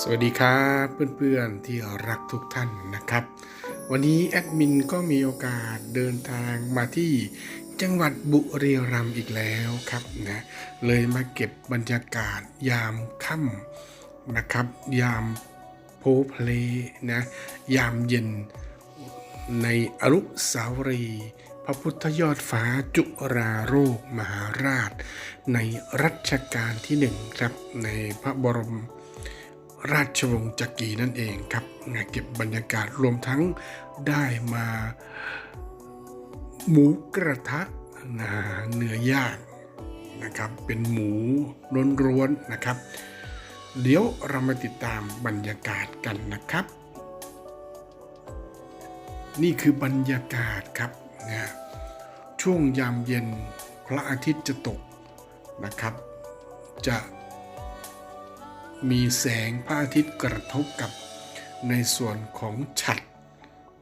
สวัสดีครับเพื่อนๆที่รักทุกท่านนะครับ วันนี้แอดมินก็มีโอกาสเดินทางมาที่จังหวัดบุรีรัมย์อีกแล้วครับนะเลยมาเก็บบรรยากาศยามค่ำนะครับ ยามโพเพลนะยามเย็นในอนุสาวรี พระพุทธยอดฟ้าจุราโรคมหาราช ในรัชกาลที่หนึ่งครับในพระบรม ราชวงศ์จักรีนั่นเองครับงานเก็บบรรยากาศรวมทั้งได้มา หมูกระทะนะเนื้อย่างนะครับ เป็นหมูร้วนๆนะครับ เดี๋ยวเรามาติดตามบรรยากาศกันนะครับ นี่คือบรรยากาศครับนะช่วงยามเย็นพระอาทิตย์จะตกนะครับ จะ มีแสงพระอาทิตย์กระทบกับในส่วนของฉัด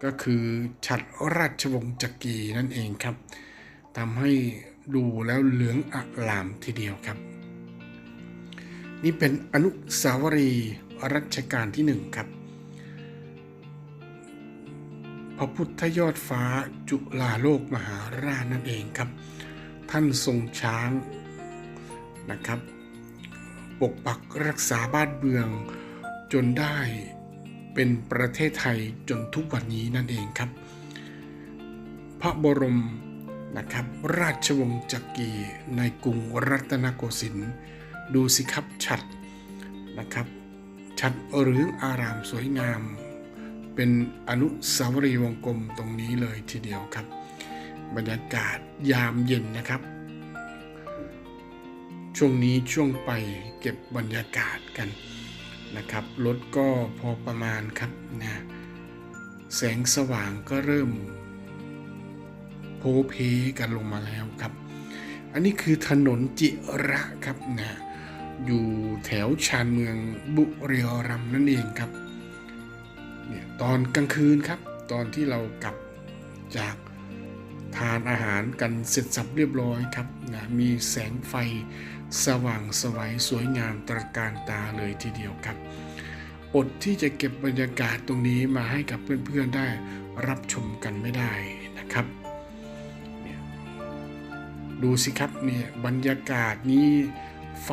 ก็คือฉัดราชวงศ์จักรีนั่นเองครับทำให้ดูแล้วเหลืองอลามทีเดียวครับ นี่เป็นอนุสาวรีย์รัชกาลที่หนึ่งครับ พระพุทธยอดฟ้าจุฬาโลกมหาราชนั่นเองครับ ท่านทรงช้างนะครับ ปกปักรักษาบ้านเมือง จนได้เป็นประเทศไทยจนทุกวันนี้นั่นเองครับ พระบรมนะครับราชวงศ์จักรีในกรุงรัตนโกสินทร์ดูสิครับชัดนะครับชัดหรืองอารามสวยงาม เป็นอนุสาวรีย์วงกลมตรงนี้เลยทีเดียวครับ บรรยากาศยามเย็นนะครับ ช่วงนี้ช่วงไปเก็บบรรยากาศกันนะครับรถก็พอประมาณครับนะแสงสว่างก็เริ่มโพเพกันลงมาแล้วครับ อันนี้คือถนนจิระครับนะอยู่แถวชานเมืองบุรีรัมย์นั่นเองครับเนี่ยตอนกลางคืนครับ ตอนที่เรากลับจากทานอาหารกันเสร็จสับเรียบร้อยครับนะมีแสงไฟ สว่างสวัยสวยงามตระการตาเลยทีเดียวครับ อดที่จะเก็บบรรยากาศตรงนี้มาให้กับเพื่อนๆได้รับชมกันไม่ได้นะครับดูสิครับเนี่ยบรรยากาศนี้ไฟ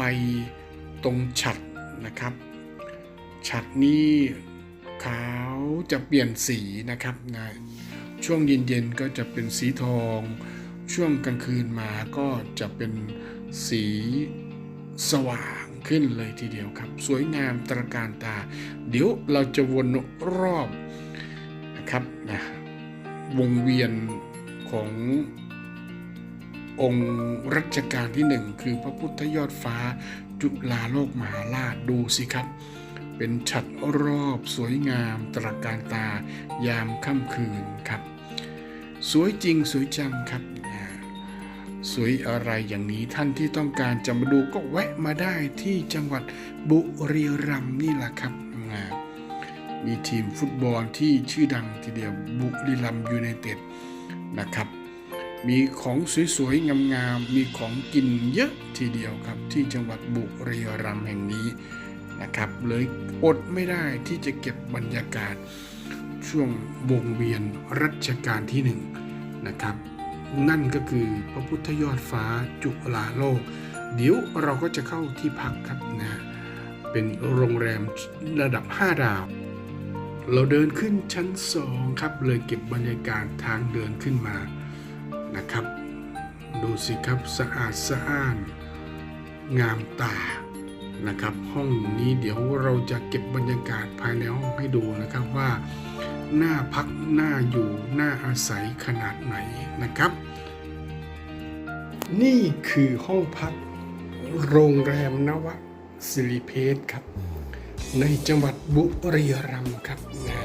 ตรงฉัดนะครับฉัดนี้ขาวจะเปลี่ยนสีนะครับนะช่วงเย็นๆก็จะเป็นสีทอง ช่วงกลางคืนมาก็จะเป็น สีสว่างขึ้นเลยทีเดียวครับ สวยงามตระการตา เดี๋ยวเราจะวนรอบนะครับนะวงเวียนขององค์รัชกาลที่หนึ่งคือพระพุทธยอดฟ้าจุฬาโลกมหาราชดูสิครับ เป็นฉัดรอบสวยงามตระการตายามค่ำคืนครับ สวยจริงสวยจังครับ สวยอะไรอย่างนี้ท่านที่ต้องการจะมาดูก็แวะมาได้ที่จังหวัดบุรีรัมย์นี่แหละครับมีทีมฟุตบอลที่ชื่อดังทีเดียวบุรีรัมย์ยูไนเต็ดนะครับ มีของสวยๆงามๆมีของกินเยอะทีเดียวครับ ที่จังหวัดบุรีรัมย์แห่งนี้นะครับ เลยอดไม่ได้ที่จะเก็บบรรยากาศช่วงวงเวียนรัชกาลที่หนึ่งนะครับ นั่นก็คือพระพุทธยอดฟ้าจุฬาโลก เดี๋ยวเราก็จะเข้าที่พักครับนะเป็นโรงแรมระดับ 5 ดาว เราเดินขึ้นชั้นสองครับเลยเก็บบรรยากาศทางเดินขึ้นมานะครับ ดูสิครับสะอาดสะอ้าน งามตานะครับ ห้องนี้เดี๋ยวเราจะเก็บบรรยากาศภายในห้องให้ดูนะครับว่า น่าพักน่าอยู่น่าอาศัยขนาดไหนนะครับ นี่คือห้องพักโรงแรมนวสิริเพชรครับ ในจังหวัดบุรีรัมย์ครับนะ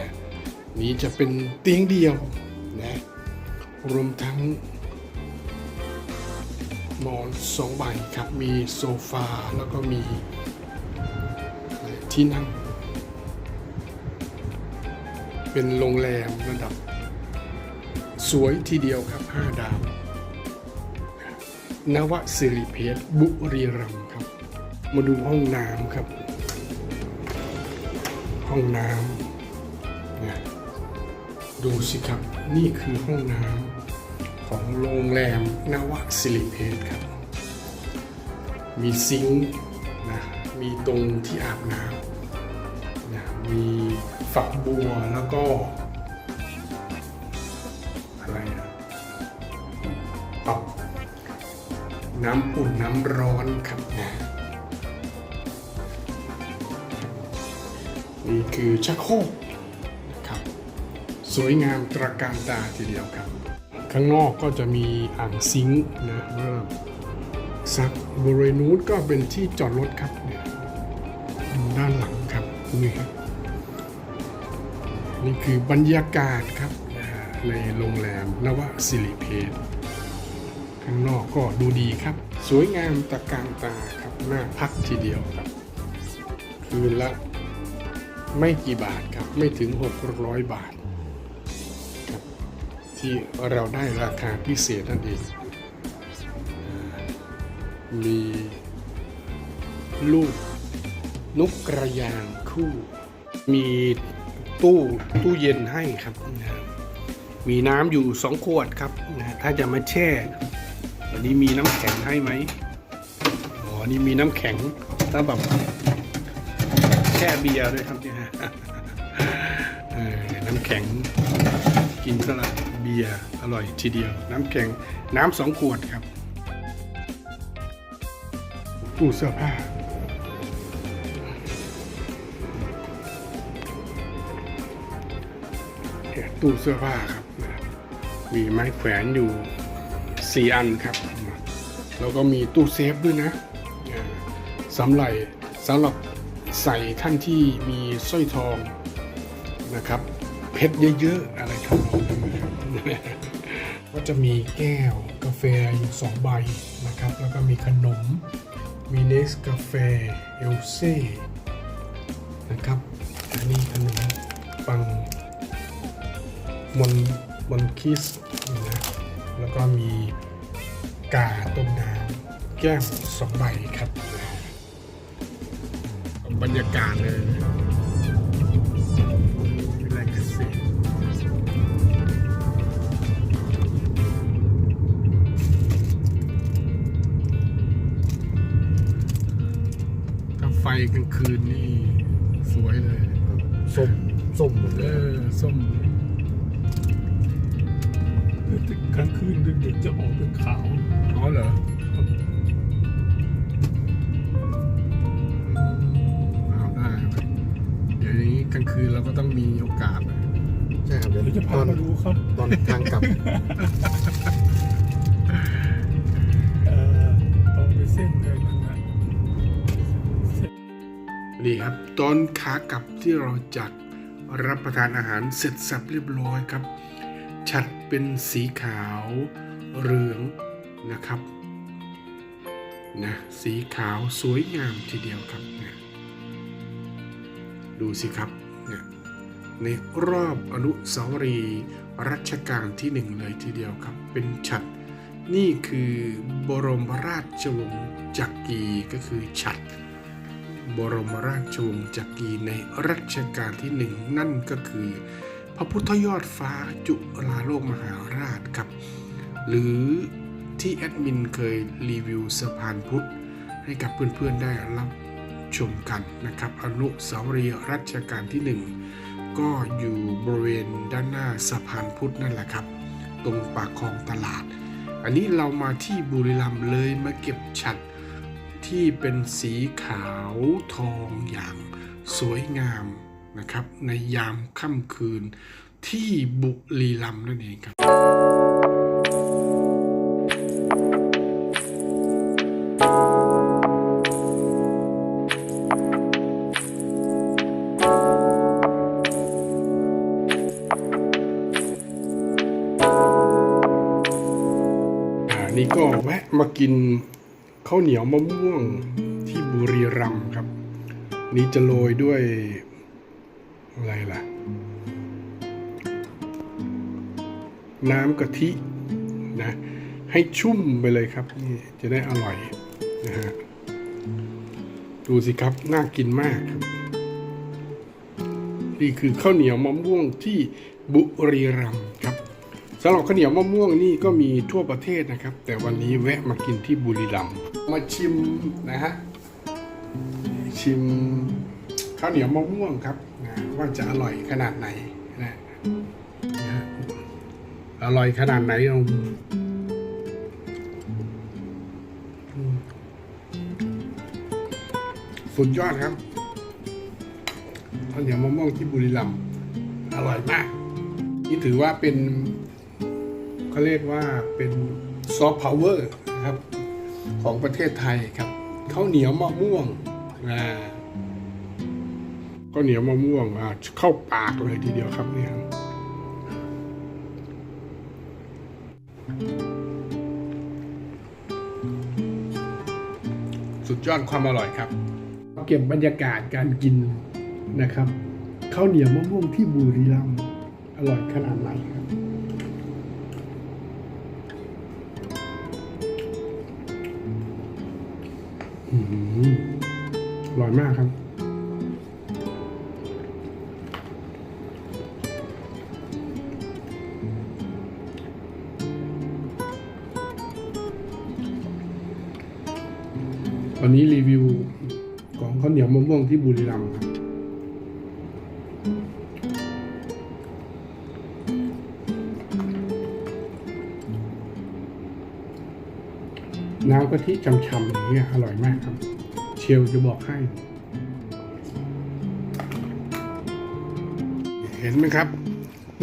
นี่จะเป็นเตียงเดียวนะรวมทั้งหมอนสองใบครับ มีโซฟาแล้วก็มีที่นั่ง เป็นโรงแรมระดับ สวยทีเดียวครับ 5 ดาวนวสิริเพชรบุรีรัมย์ครับ มาดูห้องน้ำครับ ห้องน้ำนี่ยดูสิครับ นี่คือห้องน้ำของโรงแรมนวสิริเพชรครับ มีซิงค์นะมีตรงที่อาบน้ำนะมี ฝักบัวแล้วก็อะไรนะปรับน้ำอุ่นน้ำร้อนครับนะนี่คือชักโครกนะครับสวยงามตระการตาทีเดียวครับข้างนอกก็จะมีอ่างซิงค์นะเริ่มซักบริเวณนู้นก็เป็นที่จอดรถครับเนี่ยด้านหลังครับนี่ครับ นี่คือบรรยากาศครับในโรงแรมนวสิริเพชรข้างนอกก็ดูดีครับ สวยงามตะการตาครับน่าพักทีเดียวครับ คืนละไม่กี่บาทครับไม่ถึง 600 บาทครับที่เราได้ราคาพิเศษนั่นเอง มีลูกนกกระยางคู่ มี ตู้ตู้เย็นให้ครับนะมีน้ำอยู่สองขวดครับนะถ้าจะมาแช่วันนี้มีน้ำแข็งให้ไหมอ๋อนี่มีน้ำแข็งถ้าแบบแช่เบียร์ด้วยครับเนี่ยน้ำแข็งกินสลัดเบียร์อร่อยทีเดียว น้ำแข็งน้ำสองขวดครับตู้เสื้อผ้า ตู้เสื้อผ้าครับ มีไม้แขวนอยู่สี่อันครับ แล้วก็มีตู้เซฟด้วยนะสำหรับสำหรับใส่ท่านที่มีสร้อยทองนะครับ เพชรเยอะๆ อะไรทำนองนั้นครับก็จะมีแก้วกาแฟอยู่สองใบนะครับ แล้วก็มีขนม มีเนสกาแฟเอลเซ่นะครับอันนี้ขนมปัง มอนมอนคิสนะแล้วก็มีกาต้มน้ำแก้วสองใบครับ บรรยากาศเลยวิไลเกษตรถ้าไฟกลางคืนนี่ สวยเลยส้มส้มหมดเอเลยอส้ม กลางคืนดึกๆจะออกเป็นขาวอ๋อเหรอเอาได้เว้ยเดี๋ยวนี้กลางคืนเราก็ต้องมีโอกาสนะใช่ครับเดี๋ยวเดี๋ยวจะตพาอนมาดูครับ ตอนทางกลับเอ่อตรงไปเส้นเลยนั่นนะนี่ครับตอนขากลับที่เราจัดรับประทานอาหารเสร็จสับเรียบร้อยครับ ชัดเป็นสีขาวเหลืองนะครับนะสีขาวสวยงามทีเดียวครับนี่ยดูสิครับเนี่ยในรอบอนุสาวรีย์รัชกาลที่หนึ่งเลยทีเดียวครับ เป็นฉัดนี่คือบรมราชวงศ์จักรีก็คือฉัดบรมราชวงศ์จักรีในรัชกาลที่หนึ่งนั่นก็คือ พระพุทธยอดฟ้าจุฬาโลกมหาราชครับ หรือที่แอดมินเคยรีวิวสะพานพุทธให้กับเพื่อนๆได้รับชมกันนะครับ อนุสาวรีย์รัชกาลที่หนึ่งก็อยู่บริเวณด้านหน้าสะพานพุทธนั่นแหละครับ ตรงปากคลองตลาด อันนี้เรามาที่บุรีรัมย์เลยมาเก็บฉัดที่เป็นสีขาวทองอย่างสวยงาม นะครับ ในยามค่ำคืนที่บุรีรัมย์นั่นเองครับอ่านี่ก็แวะมากินข้าวเหนียวมะม่วงที่บุรีรัมย์ครับ นี่จะโรยด้วย อะไรล่ะ น้ำกะทินะ ให้ชุ่มไปเลยครับ นี่จะได้อร่อยนะฮะ ดูสิครับ น่ากินมากครับ นี่คือข้าวเหนียวมะม่วงที่บุรีรัมย์ครับสำหรับข้าวเหนียวมะม่วงนี่ก็มีทั่วประเทศนะครับ แต่วันนี้แวะมากินที่บุรีรัมย์มาชิมนะฮะชิมาวเหนียวมะม่วงครับนะว่าจะอร่อยขนาดไหนนะนะอร่อยขนาดไหนเราอืมสุดยอดครับข้าวเหนียวมะม่วงที่บุรีรัมย์อร่อยมาก นี่ถือว่าเป็นเขาเรียกว่าเป็นซอฟต์พาวเวอร์นะครับ ของประเทศไทยครับข้าวเหนียวมะม่วงอ่า ข้าวเหนียวมะม่วงอ่าเข้าปากเลยทีเดียวครับเนี่ยสุดยอดความอร่อยครับ เก็บบรรยากาศการกินนะครับข้าวเหนียวมะม่วงที่บุรีรัมย์อร่อยขนาดไหนครับอร่อยมากครับ ที่บุรีรัมย์ครับน้ำกะทิฉ่ำๆอย่างเงี้ยอร่อยมากครับ เชลจะบอกให้ เห็นไหมครับ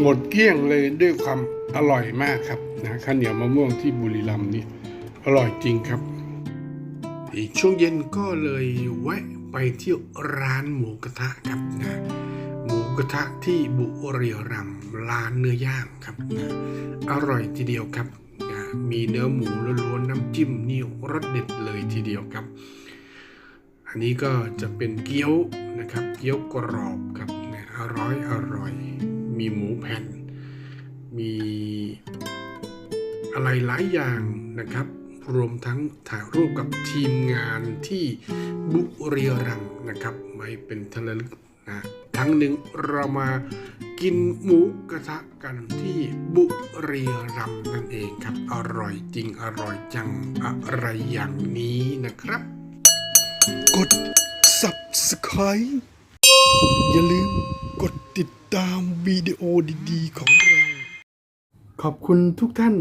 หมดเกลี้ยงเลยด้วยความอร่อยมากครับนะข้าวเหนียวมะม่วงที่บุรีรัมย์นี่อร่อยจริงครับ อีกช่วงเย็นก็เลยแวะ ไปเที่ยวร้านหมูกระทะครับนะหมูกระทะที่บุรีรัมย์ร้านเนื้อย่างครับนะอร่อยทีเดียวครับนะมีเนื้อหมูล้วนๆน้ำจิ้มนี่รสเด็ดเลยทีเดียวครับ อันนี้ก็จะเป็นเกี๊ยวนะครับเกี๊ยวกรอบครับนะอร่อยอร่อย มีหมูแผ่น มีอะไรหลายอย่างนะครับ รวมทั้งถ่ายรูปกับทีมงานที่บุรีรัมย์นะครับไว้เป็นทะลึกนะครั้งหนึ่งเรามากินหมูกระทะกันที่บุรีรัมย์นั่นเองครับ อร่อยจริงอร่อยจังอะไรอย่างนี้นะครับ กด subscribe อย่าลืมกดติดตามวิดีโอดีๆของเรา ขอบคุณทุกท่าน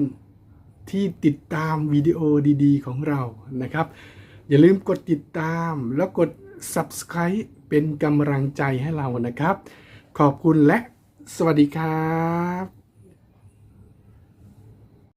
ที่ติดตามวิดีโอดีๆ ของเรานะครับ อย่าลืมกดติดตามแล้วกด subscribe เป็นกำลังใจให้เรานะครับ ขอบคุณและสวัสดีครับ